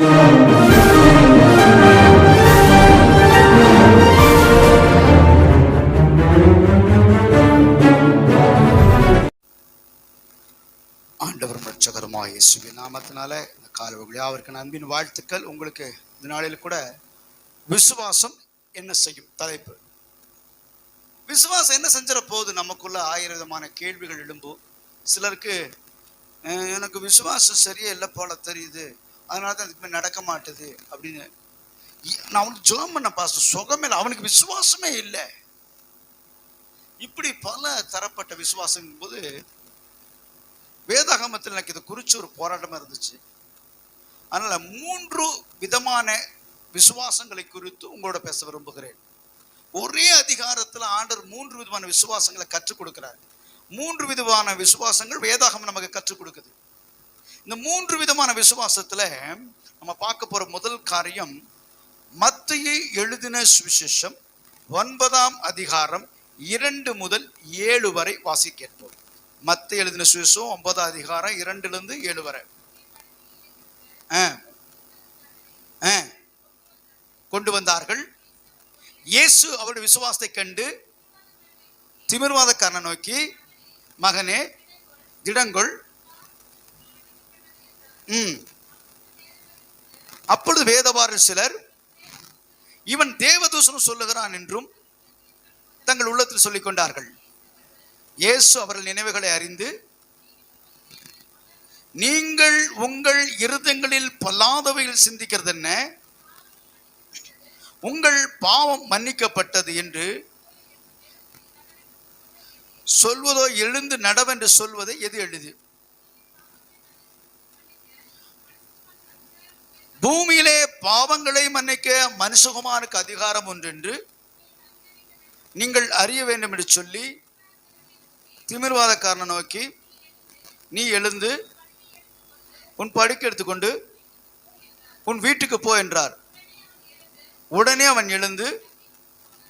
ஆண்டவர் ரட்சகருமாய் இயேசுவின் நாமத்தினால இந்த காலவழியா அவருக்கு அன்பின் வாழ்த்துக்கள். உங்களுக்கு இந்த நாளில் கூட விசுவாசம் என்ன செய்யும் தலைப்பு. விசுவாசம் என்ன செஞ்சிட போது நமக்குள்ள ஆயிரம் விதமான கேள்விகள் எழும்பும். சிலருக்கு எனக்கு விசுவாசம் சரியே இல்லை போல தெரியுது. அதனால தான் இதுக்கு நடக்க மாட்டுது அப்படின்னு. நான் அவனுக்கு ஜோம் பண்ண பாச சுகமே இல்லை. அவனுக்கு விசுவாசமே இல்லை. இப்படி பல தரப்பட்ட விசுவாசம் போது வேதாகமத்தில் எனக்கு இதை குறித்து ஒரு போராட்டமாக இருந்துச்சு. அதனால் மூன்று விதமான விசுவாசங்களை குறித்து உங்களோட பேச விரும்புகிறேன். ஒரே அதிகாரத்தில் ஆண்டவர் மூன்று விதமான விசுவாசங்களை கற்றுக் கொடுக்கிறார். மூன்று விதமான விசுவாசங்கள் வேதாகம் நமக்கு கற்றுக் கொடுக்குது. இந்த மூன்று விதமான விசுவாசத்தில் நம்ம பார்க்க போகிற முதல் காரியம் மத்தியை எழுதின சுவிசேஷம் ஒன்பதாம் அதிகாரம் இரண்டு முதல் ஏழு வரை வாசிக்கேற்போம் மத்த எழுதின சுவிசம் ஒன்பதாம் அதிகாரம் இரண்டுலேருந்து ஏழு வரை. ஆ. ஆ. கொண்டு வந்தார்கள். இயேசு அவருடைய விசுவாசத்தை கண்டு திமிர்வாதக்காரனை நோக்கி மகனே திடங்கொள் ம். அப்பொழுது வேதவாறு சிலர் இவன் தேவதூசனம் சொல்லுகிறான் என்றும் தங்கள் உள்ளத்தில் சொல்லிக் கொண்டார்கள். இயேசு அவர்கள் நினைவுகளை அறிந்து நீங்கள் உங்கள் இருதங்களில் பல்லாதவையில் சிந்திக்கிறது என்ன உங்கள் பாவம் மன்னிக்கப்பட்டது என்று சொல்வதோ எழுந்து நடவென்று சொல்வதை எது எழுது பூமியிலே பாவங்களை மன்னிக்க மனுஷகுமாருக்கு அதிகாரம் ஒன்றென்று நீங்கள் அறிய வேண்டும் என்று சொல்லி திமிர்வாதக்காரனை நோக்கி நீ எழுந்து உன் படுக்கை எடுத்துக்கொண்டு உன் வீட்டுக்கு போ என்றார். உடனே அவன் எழுந்து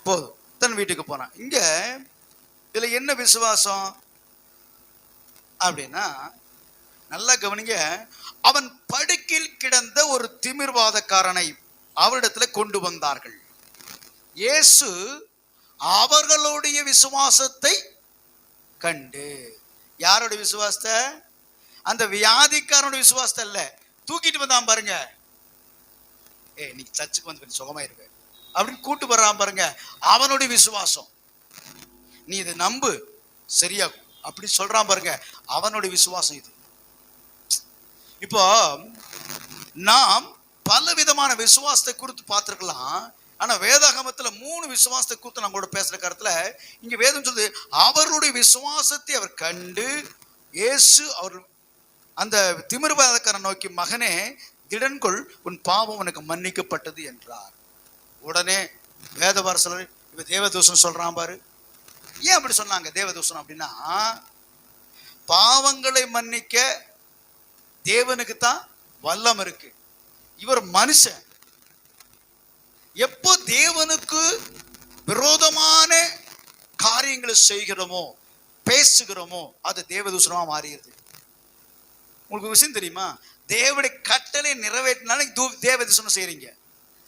போதும் தன் வீட்டுக்கு போனான். இங்க இதுல என்ன விசுவாசம்? அப்படின்னா நல்லா கவனிங்க. அவன் படுக்கில் கிடந்த ஒரு திமிர்வாதக்காரனை அவரிடத்துல கொண்டு வந்தார்கள். இயேசு அவர்களுடைய விசுவாசத்தை கண்டு. யாரோட விசுவாசத்தை? அந்த வியாதிக்காரனோட விசுவாசத்தை இல்ல தூக்கிட்டு வந்தான் பாருங்க. ஏ நீ சர்ச்சுக்கு வந்து கொஞ்சம் சுகமா இருக்க அப்படின்னு கூட்டு வர்றான் பாருங்க. அவனுடைய விசுவாசம். நீ இதை நம்பு. சரியாகும். அப்படி சொல்றான் பாருங்க. அவனுடைய விசுவாசம் இது. இப்போ நாம் பல விதமான விசுவாசத்தை குறித்து பார்த்துருக்கலாம். ஆனா வேதாகமத்துல மூணு விசுவாசத்தை குறித்து நம்மளோட பேசுற கருத்துல இங்க வேதம் சொல்லுது அவருடைய விசுவாசத்தை அவர் கண்டு இயேசு அவர் அந்த திமிர்வாதக்காரன் நோக்கி மகனே திடன்கொள் உன் பாவம் உனக்கு மன்னிக்கப்பட்டது என்றார். உடனே வேதவாரசலர் இவ தேவதூஷன் சொல்றான் பாரு. ஏன் அப்படி சொன்னாங்க தேவதூஷன் அப்படின்னா பாவங்களை மன்னிக்க தேவனுக்கு தான் வல்லம் இருக்கு. இவர் மனுஷன். எப்போ தேவனுக்கு விரோதமான காரியங்களை செய்கிறோமோ பேசுகிறோமோ அது தேவதூஷணமா மாறிடுது. உங்களுக்கு விஷயம் தெரியுமா? தேவடைய கட்டளை நிறைவேற்றினாலும் தூ தேவ தூஷணம் செய்றீங்க.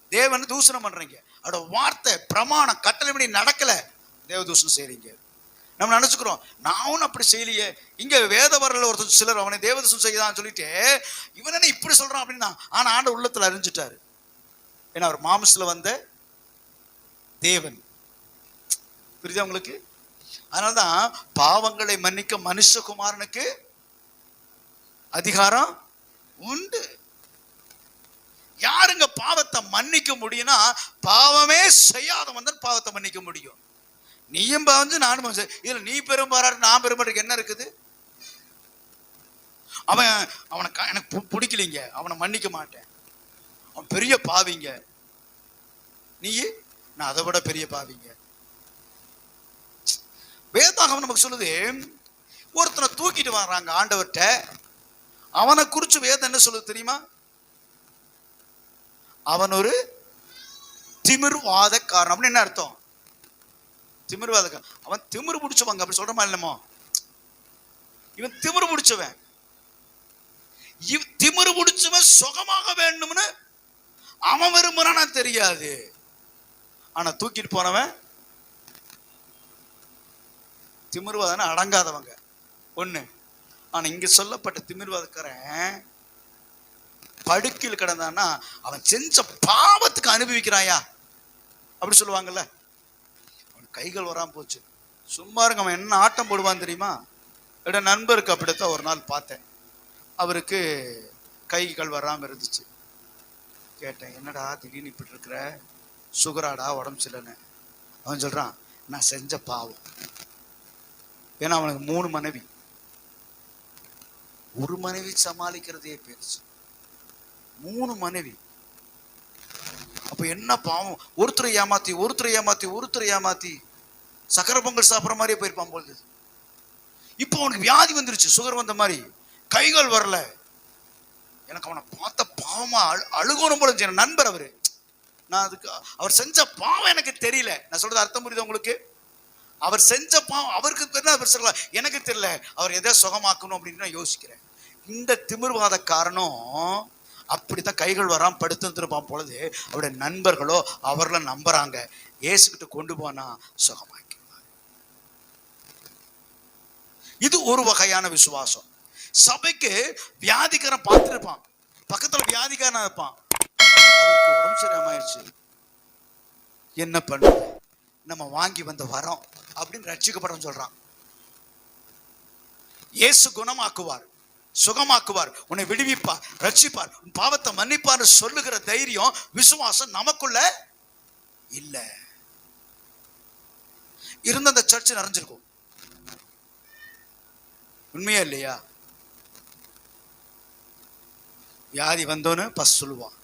தேவனை தூஷணம் பண்றீங்க. அதோட வார்த்தை பிரமாணம் கட்டளைப்படி நடக்கல தேவ தூஷணம் செய்றீங்க. நம்ம நினச்சிக்கிறோம் நானும் அப்படி செய்யலையே. இங்க வேத வரல ஒருத்தர் சிலர் அவனை தேவதூஷணம் செய்யதான் சொல்லிட்டு இவன் என்ன இப்படி சொல்றான் அப்படின்னா ஆனா ஆண்ட உள்ளத்துல அறிஞ்சிட்டாரு. ஏன்னா அவர் மாமிசத்துல வந்த தேவன். புரியுதா உங்களுக்கு? அதனாலதான் பாவங்களை மன்னிக்க மனுஷகுமாரனுக்கு அதிகாரம் உண்டு. யாருங்க பாவத்தை மன்னிக்க முடியும்னா பாவமே செய்யாதவன் தான் பாவத்தை மன்னிக்க முடியும். நீயும் பாவஞ்சு நானும் பாவம் செய்~ இதுல நீ பெரும்பாராட்டு நான் பெரும்பாட்டுக்கு என்ன இருக்குது? அவன் அவனை எனக்கு பு- பிடிக்கலைங்க. அவனை மன்னிக்க மாட்டேன். அவன் பெரிய பாவிங்க. நீ? நான் அதை விட பெரிய பாவிங்க. வேதாகம் நமக்கு சொல்லுது ஒருத்தனை தூக்கிட்டு வர்றாங்க ஆண்டவர்கிட்ட. அவனை குறிச்சு வேதம் என்ன சொல்லுது தெரியுமா? அவன் ஒரு திமிர்வாதக்காரன் அப்படின்னு என்ன அர்த்தம்? திமிர்வாதக்காரன் அவன் திமிரு பிடிச்சவங்க அப்படி சொல்றமா இல்லமோ இவன் திமிரு பிடிச்சவன். இவ் திமிரு முடிச்சவன் சுகமாக வேண்டும்னு அவன் விரும்புறானா தெரியாது. ஆனா தூக்கிட்டு போனவன் திமிர்வாதன அடங்காதவங்க. ஒண்ணு ஆனா இங்க சொல்லப்பட்ட திமிர்வாதக்காரன் படுக்கையில் கிடந்தான்னா அவன் செஞ்ச பாவத்துக்கு அனுபவிக்கிறாயா? அப்படி சொல்லுவாங்கல்ல. கைகள் வராம போச்சு. சும்மா இருங்க அவன் என்ன ஆட்டம் போடுவான் தெரியுமா? என்னோட நண்பருக்கு அப்படித்தான் ஒரு நாள் பார்த்தேன். அவருக்கு கைகள் வராம இருந்துச்சு. கேட்டேன் என்னடா திடீர்னு இப்படி இருக்கிற? சுகராடா உடம்பு சரியில்லைன்னு. அவன் சொல்றான் நான் செஞ்ச பாவம். ஏன்னா அவனுக்கு மூணு மனைவி. ஒரு மனைவி சமாளிக்கிறதே பெருசு. மூணு மனைவி. அப்போ என்ன பாவம்? ஒருத்தரை ஏமாத்தி ஒருத்தரை ஏமாத்தி ஒருத்தரை ஏமாத்தி சக்கரை பொங்கல் சாப்பிட்ற மாதிரியே போயிருப்பான் பொழுது இப்போ அவனுக்கு வியாதி வந்துருச்சு சுகர் வந்த மாதிரி. கைகள் வரல. எனக்கு அவனை பார்த்த பாவமா அழு அழுகணும் போல இருந்துச்சு. நண்பர் அவரு. நான் அதுக்கு அவர் செஞ்ச பாவம் எனக்கு தெரியல. நான் சொல்றது அர்த்தம் புரியுது உங்களுக்கு? அவர் செஞ்ச பாவம் அவருக்கு தெரியல அவர் சொல்லலாம் எனக்கு தெரியல. அவர் எதை சுகமாக்கணும் அப்படின்னு நான் யோசிக்கிறேன். இந்த திமிர்வாத காரணம் அப்படித்தான் கைகள் வராம படுத்துருப்பான் பொழுது அவருடைய நண்பர்களோ அவர்கள நம்புறாங்க. இயேசுகிட்ட கொண்டு போனா சுகமாக்கிடுவார் இது ஒரு வகையான விசுவாசம். சபைக்கு வியாதிக்காரன் பார்த்துருப்பான். பக்கத்துல வியாதிக்காரன் இருப்பான். அவருக்கு உடம்பு என்ன பண்ணுது நம்ம வாங்கி வந்த வரோம் அப்படின்னு ரட்சிக்கப்படும் சொல்றான். இயேசு குணமாக்குவார். சுகமாக்குவார் உன்னை விடுவிப்பார் ரட்சிப்பார் உன் பாவத்தை மன்னிப்பார்னு சொல்லுகிற தைரியம் விசுவாசம் நமக்குள்ள இல்ல. இருந்த அந்த சர்ச் நிறைஞ்சிருக்கும். உண்மையா இல்லையா? வியாதி வந்தோன்னு பஸ் சொல்லுவான்.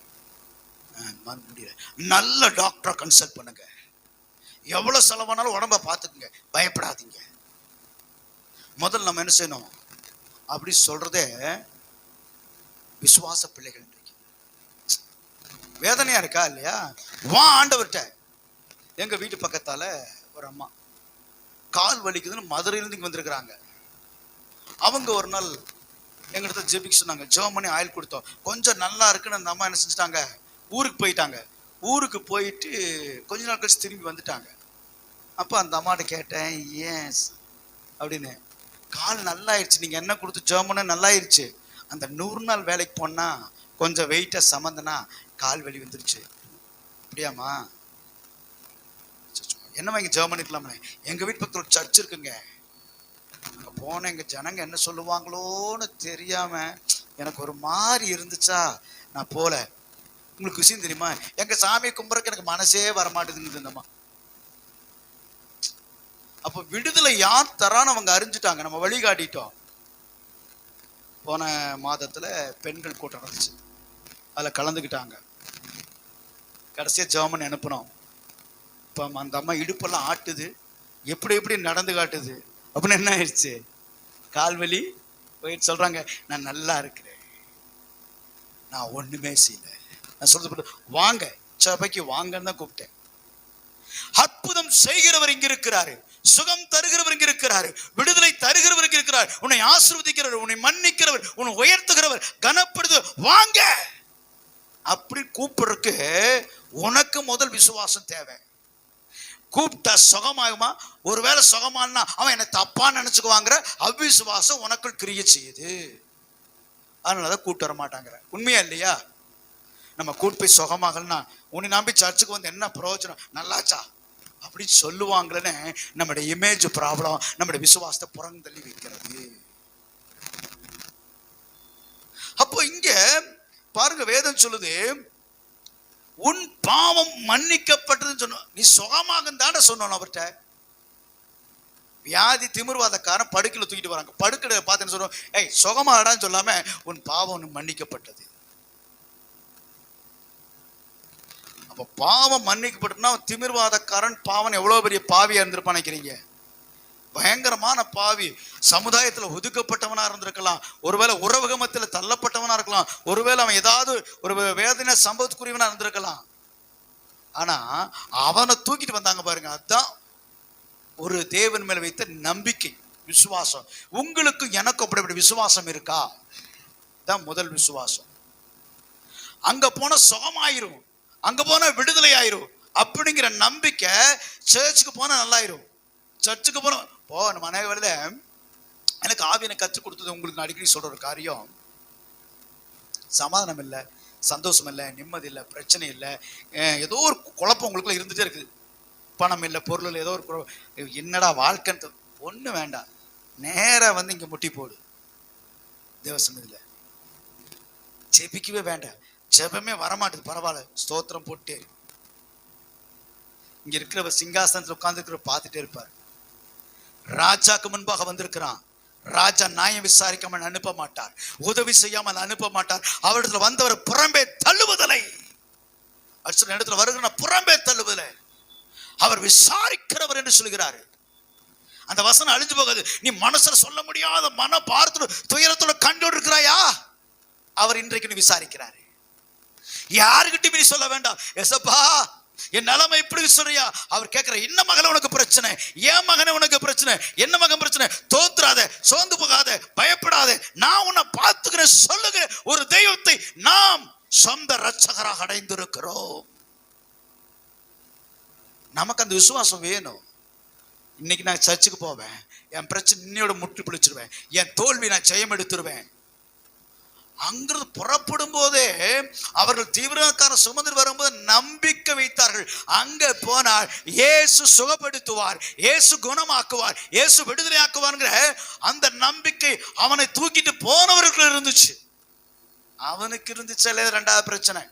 முடியல. நல்ல டாக்டரை கன்சல்ட் பண்ணுங்க. எவ்வளவு செலவானாலும் உடம்ப பார்த்துக்குங்க. பயப்படாதீங்க. முதல்ல நம்ம என்ன செய்யணும்? அப்படி சொல்றதே விசுவாச பிள்ளைகள் இன்றைக்கு. வேதனையா இருக்கா இல்லையா? வா ஆண்டவர்கிட்ட. எங்க வீட்டு பக்கத்தால ஒரு அம்மா. கால் வலிக்குதுன்னு மதுரையிலிருந்து இங்க வந்திருக்கிறாங்க. அவங்க ஒரு நாள் எங்கிட்ட ஜெபிக்க சொன்னாங்க. ஜெர்மனி பண்ணி ஆயில் கொடுத்தோம். கொஞ்சம் நல்லா இருக்குன்னு அந்த அம்மா என்ன செஞ்சுட்டாங்க? ஊருக்கு போயிட்டாங்க. ஊருக்கு போயிட்டு கொஞ்ச நாள் கழிச்சு திரும்பி வந்துட்டாங்க. அப்போ அந்த அம்மாட்ட கேட்டேன் ஏன்? அப்படின்னு. கால் நல்லாயிருச்சு. நீங்கள் என்ன கொடுத்து ஜெர்மனு நல்லாயிருச்சு. அந்த நூறு நாள் வேலைக்கு போனால் கொஞ்சம் வெயிட்டை சமந்தனா கால் வலி வந்துருச்சு. அப்படியாம்மா? என்ன வாங்க ஜெர்மன் இருக்கலாமே எங்கள் வீட்டு பக்கத்தில் ஒரு சர்ச் இருக்குங்க. அங்கே போன எங்கள் ஜனங்க என்ன சொல்லுவாங்களோன்னு தெரியாமல் எனக்கு ஒரு மாதிரி இருந்துச்சா? நான் போகல உங்களுக்கு விஷயம் தெரியுமா? எங்கள் சாமியை கும்பிட்றக்கு எனக்கு மனசே வர மாட்டேதுன்னு இருந்தம்மா அப்போ விடுதலை யார் தரான்னு அவங்க அறிஞ்சிட்டாங்க. நம்ம வழிகாட்டிட்டோம். போன மாதத்துல பெண்கள் கூட்டம் நடந்துச்சு. அதில் கலந்துக்கிட்டாங்க. கடைசியாக ஜெர்மன் அனுப்பினோம். இப்போ அந்த அம்மா இடுப்பெல்லாம் ஆட்டுது. எப்படி எப்படி நடந்து காட்டுது. அப்படின்னு என்ன ஆயிடுச்சு? கால்வலி போயிட்டு சொல்றாங்க நான் நல்லா இருக்கிறேன். நான் ஒண்ணுமே செய்யல. நான் சொல்றது வாங்க சபைக்கு வாங்கன்னு தான் கூப்பிட்டேன். அற்புதம் செய்கிறவர் இங்க இருக்கிறாரு. சுகம் தருகிறவர் இங்க இருக்கிறாரு. விடுதலை தருகிறவர் இங்க இருக்கிறார். உன்னை ஆசிர்வதிக்கிறவர் உன்னை மன்னிக்கிறவர் உன்னை உயர்த்துகிறவர் கனப்படுது வாங்க! அப்படி கூப்பிடுறதுக்கு உனக்கு முதல் விசுவாசம் தேவை. கூப்பிட்டா சுகமாகுமா? ஒருவேளை சுகமானா அவன் என்னை தப்பான்னு நினைச்சுக்குவாங்கிற அவ்விசுவாசம் உனக்குள் கிரிய செய்யுது. அதனாலதான் கூப்பிட்டு வர மாட்டாங்கிற உண்மையா இல்லையா? நம்ம கூட்டு போய் சுகமாகலன்னா உன்னை நம்பி சர்ச்சுக்கு வந்து என்ன பிரயோஜனம்? நல்லாச்சா? அப்படின்னு சொல்லுவாங்களேன்னு நம்முடைய இமேஜ் ப்ராப்ளம் நம்முடைய விசுவாசத்தை புறந்தள்ளி வைக்கிறது. அப்போ இங்க பாருங்க வேதம் சொல்லுது உன் பாவம் மன்னிக்கப்பட்டதுன்னு சொன்னோம் நீ சுகமாக தானே சொன்னோம் அவர்கிட்ட. வியாதி திமிர்வாதக்காரன் படுக்கையில் தூக்கிட்டு வராங்க. படுக்கையில பார்த்துன்னு சொல்லுவோம் ஏய் சுகமாடான்னு சொல்லாம உன் பாவம் மன்னிக்கப்பட்டது. அப்போ பாவம் மன்னிக்கப்பட்டுனா திமிர்வாதக்காரன் பாவன் எவ்வளோ பெரிய பாவியாக இருந்திருப்பான் நினைக்கிறீங்க? பயங்கரமான பாவி. சமுதாயத்தில் ஒதுக்கப்பட்டவனாக இருந்திருக்கலாம். ஒருவேளை உறவுகமத்தில் தள்ளப்பட்டவனாக இருக்கலாம். ஒருவேளை அவன் ஏதாவது ஒரு வேதனை சம்பவத்துக்குரியவனாக இருந்திருக்கலாம். ஆனால் அவனை தூக்கிட்டு வந்தாங்க பாருங்க. அதுதான் ஒரு தேவன் மேலே வைத்த நம்பிக்கை விசுவாசம். உங்களுக்கு எனக்கு அப்படி அப்படி விசுவாசம் இருக்கா? தான் முதல் விசுவாசம். அங்க போன சுகமாயிரும் அங்க போனா விடுதலை ஆயிரும் அப்படிங்கிற நம்பிக்கை சர்ச்சுக்கு போனா நல்லாயிரும். சர்ச்சுக்கு போன போ நம்ம அனைவரில் எனக்கு ஆவியனை கற்றுக் கொடுத்தது உங்களுக்கு நான் அடிக்கடி சொல்ற ஒரு காரியம். சமாதானம் இல்லை சந்தோஷம் இல்லை நிம்மதி இல்லை பிரச்சனை இல்லை. அஹ் ஏதோ ஒரு குழப்பம் உங்களுக்குள்ள இருந்துட்டே இருக்குது பணம் இல்லை பொருள் இல்லை ஏதோ ஒரு குழப்பம். என்னடா வாழ்க்கைன்னு ஒன்றும் வேண்டாம். நேரா வந்து இங்கே முட்டி போடு. தேவசனத்தில் ஜெபிக்கவே வேண்டாம். ஜெபமே வரமாட்டுது பரவாயில்ல. ஸ்தோத்திரம் போட்டே. இங்க இருக்கிறவர் சிங்காசனத்தில் உட்கார்ந்துருக்கிற பார்த்துட்டே இருப்பார். ராஜாக்கு முன்பாக வந்திருக்கிறான். ராஜா நியாயம் விசாரிக்காமல் அனுப்ப மாட்டார். உதவி செய்யாமல் அனுப்ப மாட்டார். அவரிடத்துல வந்தவர் புறம்பே தள்ளுவதில்லை. அடுத்த இடத்துல வருகிற புறம்பே தள்ளுவதில்லை. அவர் விசாரிக்கிறவர் என்று சொல்கிறார். அந்த வசனம் அழிஞ்சு போகாது. நீ மனசுல சொல்ல முடியாத மன பார்த்து துயரத்தோட கண்டு இருக்கிறாயா? அவர் இன்றைக்கு நீ விசாரிக்கிறாரு. யாருக்கிட்டையும் நீ சொல்ல வேண்டாம். எசப்பா என் நிலைமை இப்படி சொல்றியா? அவர் கேட்கிற என்ன மகள உனக்கு பிரச்சனை? ஏன் மகனே உனக்கு பிரச்சனை? என்ன மகன் பிரச்சனை? தோத்துறாத சோர்ந்து போகாத பயப்படாத. நான் உன்னை பார்த்துக்கிறேன். சொல்லுகிறேன் ஒரு தெய்வத்தை நாம் சொந்த ரட்சகராக அடைந்திருக்கிறோம். நமக்கு அந்த விசுவாசம் வேணும். இன்னைக்கு நான் சர்ச்சுக்கு போவேன். என் பிரச்சனை இன்னையோட முற்று பிடிச்சிருவேன் என் தோல்வி நான் ஜெயம் எடுத்துருவேன் அங்கிருந்து புறப்படும் போதே அவர்கள் தீவிரக்கார சுமந்து வரும்போது நம்பிக்கை வைத்தார்கள். அங்க போனால் இயேசு சுகப்படுத்துவார் இயேசு குணமாக்குவார் இயேசு விடுதலையாக்குவார்ங்கிற அந்த நம்பிக்கை அவனை தூக்கிட்டு போனவர்கள் இருந்துச்சு. அவனுக்கு இருந்துச்சலே ரெண்டாவது பிரச்சனை.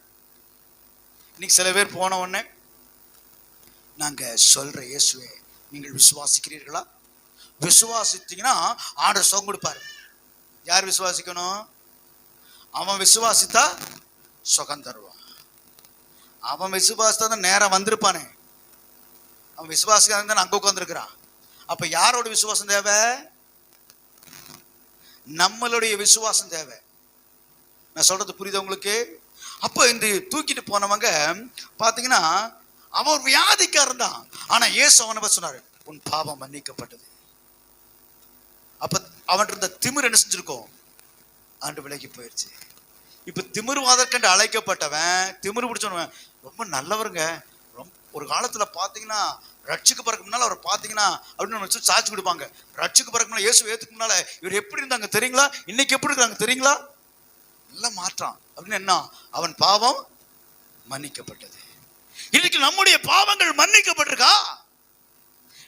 இன்னைக்கு சில பேர் போன உடனே நாங்க சொல்ற இயேசுவே நீங்கள் விசுவாசிக்கிறீர்களா? விசுவாசித்தீங்கன்னா ஆர்டர் சுகம் கொடுப்பாரு. யார் விசுவாசிக்கணும்? அவன் விசுவாசித்தா சுகம் தருவான். அவன் விசுவாசித்தா தான் நேரம் வந்திருப்பானே. அவன் விசுவாசிக்காத இருந்தா அங்க உட்காந்துருக்கிறான் அப்ப யாரோட விசுவாசம் தேவை? நம்மளுடைய விசுவாசம் தேவை. நான் சொல்றது புரியுது உங்களுக்கு? அப்போ இந்த தூக்கிட்டு போனவங்க பாத்தீங்கன்னா அவன் ஒரு வியாதிக்காரன் தான் ஆனா இயேசு அவனை சொன்னாரு உன் பாவம் மன்னிக்கப்பட்டது. அப்ப அவன் இருந்த திமிர் என்ன செஞ்சிருக்கோம்? ஆண்டு விலகி போயிடுச்சு இப்போ திமிர்வாதற்கண்டு அழைக்கப்பட்டவன் திமிரு பிடிச்சவன் ரொம்ப நல்லவருங்க. ரொம்ப ஒரு காலத்தில் பார்த்தீங்கன்னா ரட்சிக்கு பிறகு முன்னால் அவர் பார்த்தீங்கன்னா அப்படின்னு வச்சு சாட்சி கொடுப்பாங்க. ரட்சிக்கு பிறகு முன்னால இயேசு ஏற்றுக்கு முன்னால் இவர் எப்படி இருந்தாங்க தெரியுங்களா? இன்னைக்கு எப்படி இருக்காங்க தெரியுங்களா? நல்ல மாற்றான் அப்படின்னு என்ன? அவன் பாவம் மன்னிக்கப்பட்டது. இன்னைக்கு நம்முடைய பாவங்கள் மன்னிக்கப்பட்டிருக்கா?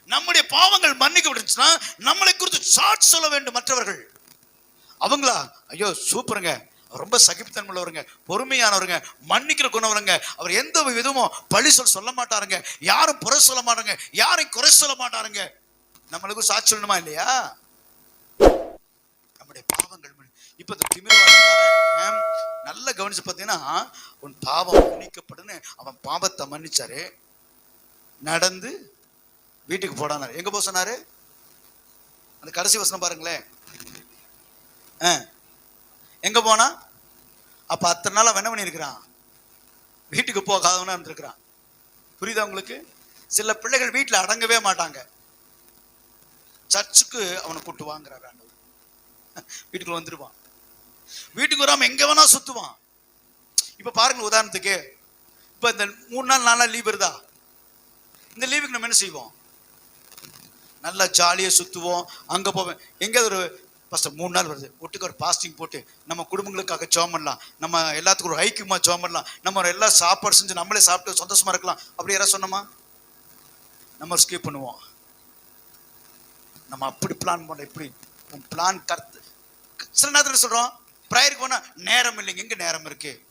நம்முடைய பாவங்கள் மன்னிக்கப்பட்டுச்சுன்னா நம்மளை குறித்து சாட்சி சொல்ல வேண்டும் மற்றவர்கள். அவங்களா? ஐயோ சூப்பருங்க. ரொம்ப சகிப்புத்தன்மை உள்ளவருங்க பொறுமையானவருங்க மன்னிக்கிற குணவருங்க. அவர் எந்த விதமும் பழி சொல் சொல்ல மாட்டாருங்க. யாரும் புற சொல்ல மாட்டாருங்க. யாரையும் குறை சொல்ல மாட்டாருங்க. நம்மளுக்கும் சாட்சி சொல்லணுமா இல்லையா? நம்முடைய பாவங்கள் இப்ப இந்த திமிர்வாதக்காரன் நல்ல கவனிச்சு பார்த்தீங்கன்னா உன் பாவம் மன்னிக்கப்படுன்னு அவன் பாவத்தை மன்னிச்சாரு. நடந்து வீட்டுக்கு போடானாரு எங்க போ சொன்னாரு? அந்த கடைசி வசனம் பாருங்களேன். எங்க போனா? அப்ப அத்தனை நாள் அவன் என்ன பண்ணியிருக்கிறான்? வீட்டுக்கு போகாதவனா இருந்திருக்கிறான். புரியுதா உங்களுக்கு? சில பிள்ளைகள் வீட்டில் அடங்கவே மாட்டாங்க. சர்ச்சுக்கு அவனை கூட்டு வாங்குறாரு ஆண்டவர். வீட்டுக்குள்ள வந்துடுவான் வீட்டுக்கு வராம எங்க வேணா சுத்துவான். இப்ப பாருங்க உதாரணத்துக்கு இப்ப இந்த மூணு நாள் நாலு நாள் லீவ் இருந்தா இந்த லீவுக்கு நம்ம என்ன செய்வோம்? நல்லா ஜாலியாக சுற்றுவோம் அங்கே போவேன். எங்கேயாவது ஒரு ஃபஸ்ட்டு மூணு நாள் வருது. ஒட்டுக்கு ஒரு பாஸ்டிங் போட்டு நம்ம குடும்பங்களுக்காக ஜோம் பண்ணலாம். நம்ம எல்லாத்துக்கும் ஒரு ஐக்கியமாக ஜோம் பண்ணலாம். நம்ம எல்லா சாப்பாடு செஞ்சு நம்மளே சாப்பிட்டு சந்தோஷமா இருக்கலாம். அப்படி யாராவது சொன்னோமா? நம்ம ஸ்கிப் பண்ணுவோம். நம்ம அப்படி பிளான் பண்ண இப்படி உன் பிளான் கருத்து. சில நேரத்தில் சொல்கிறோம் ப்ரேயருக்கு போனால் நேரம் இல்லைங்க. எங்கே நேரம் இருக்கு?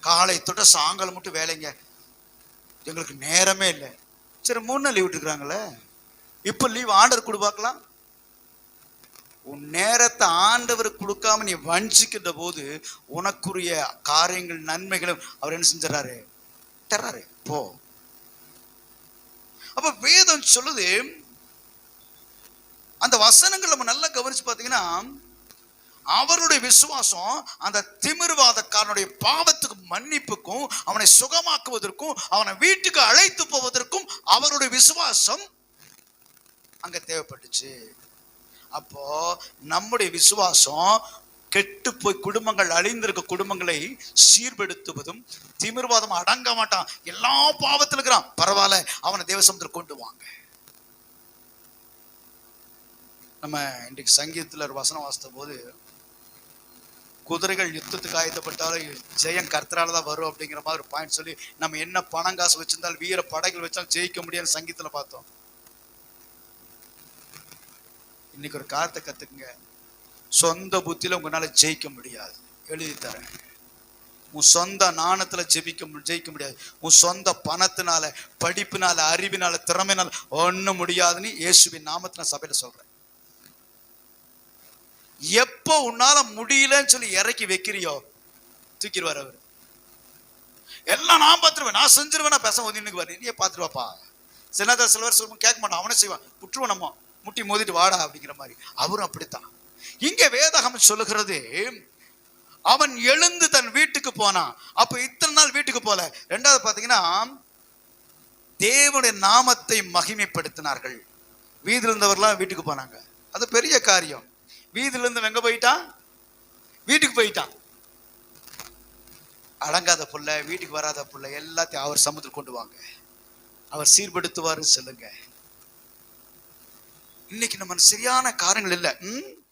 காலை தொட்ட சாயங்காலம் மட்டும் வேலைங்க. எங்களுக்கு நேரமே இல்லை. சரி மூணு நாள் லீவ் விட்டுருக்குறாங்களே. இப்போ லீவ் ஆர்டர் கொடு பார்க்கலாம் உன் நேரத்தை ஆண்டவர் கொடுக்காம நீ வஞ்சிக்கின்ற போது உனக்குரிய காரியங்கள் நன்மைகளும் அவர் என்ன செஞ்சாரு தர்றாரு. போ. அப்ப வேதம் சொல்லுது அந்த வசனங்கள் நம்ம நல்லா கவனிச்சு பார்த்தீங்கன்னா அவருடைய விசுவாசம் அந்த திமிர்வாதக்காரனுடைய பாவத்துக்கு மன்னிப்புக்கும் அவனை சுகமாக்குவதற்கும் அவனை வீட்டுக்கு அழைத்து போவதற்கும் அவருடைய விசுவாசம் அங்க தேவைப்பட்டுச்சு. அப்போ நம்முடைய விசுவாசம் கெட்டு போய் குடும்பங்கள் அழிந்திருக்க குடும்பங்களை சீர்படுத்துவதும் திமிர்வாதம் அடங்க மாட்டான். எல்லா பாவத்தில் இருக்கிறான். பரவாயில்ல அவனை தேவசமத்தில் கொண்டு வாங்க. நம்ம இன்றைக்கு சங்கீதத்தில் வசனம் வாசித்த போது குதிரைகள் யுத்தத்துக்கு ஆயத்தப்பட்டாலும் ஜெயம் கர்த்தரால தான் வரும் அப்படிங்கிற மாதிரி ஒரு பாயிண்ட் சொல்லி நம்ம என்ன பணம் காசு வச்சிருந்தாலும் வீர படைகள் வச்சாலும் ஜெயிக்க முடியாது சங்கீதத்தில் பார்த்தோம். இன்னைக்கு ஒரு காரத்தை கத்துக்குங்க. சொந்த புத்தியில உங்களால ஜெயிக்க முடியாது. எழுதி தரேன். உன் சொந்த நாணத்துல ஜெபிக்க மு- ஜெயிக்க முடியாது. உன் சொந்த பணத்தினால படிப்பினால அறிவினால திறமைனால ஒண்ணும் முடியாதுன்னு இயேசுவின் நாமத்தை நான் சபையில சொல்றேன். எப்போ உன்னால முடியலன்னு சொல்லி இறக்கி வைக்கிறியோ தூக்கிடுவார் அவர். எல்லாம் நான் பார்த்துருவேன். நான் செஞ்சிருவேன். நான் பேச வந்து இன்னைக்கு வரேன் நீயே பார்த்துருவாப்பா. சின்னதா சிலவர் சொல்லுவோம் கேட்க மாட்டான். அவனே செய்வான். விட்டுருவோம் நம்ம. முட்டி மோதிட்டு வாடா அப்படிங்கிற மாதிரி. அவரும் அப்படித்தான். இங்க வேதகம் சொல்லுகிறது அவன் எழுந்து தன் வீட்டுக்கு போனான். அப்ப இத்தனை நாள் வீட்டுக்கு போல. ரெண்டாவது பாத்தீங்கன்னா தேவனுடைய நாமத்தை மகிமைப்படுத்தினார்கள். வீதியில் இருந்தவர்களாம் வீட்டுக்கு போனாங்க. அது பெரிய காரியம். வீதியில இருந்து எங்க போயிட்டான்? வீட்டுக்கு போயிட்டான். அடங்காத புள்ள வீட்டுக்கு வராத புள்ள எல்லாத்தையும் அவர் சமுத்திரம் கொண்டு வாங்க. அவர் சீர்படுத்துவாரு சொல்லுங்க. இன்னைக்கு நம்ம சரியான காரணங்கள் இல்லை. ம்?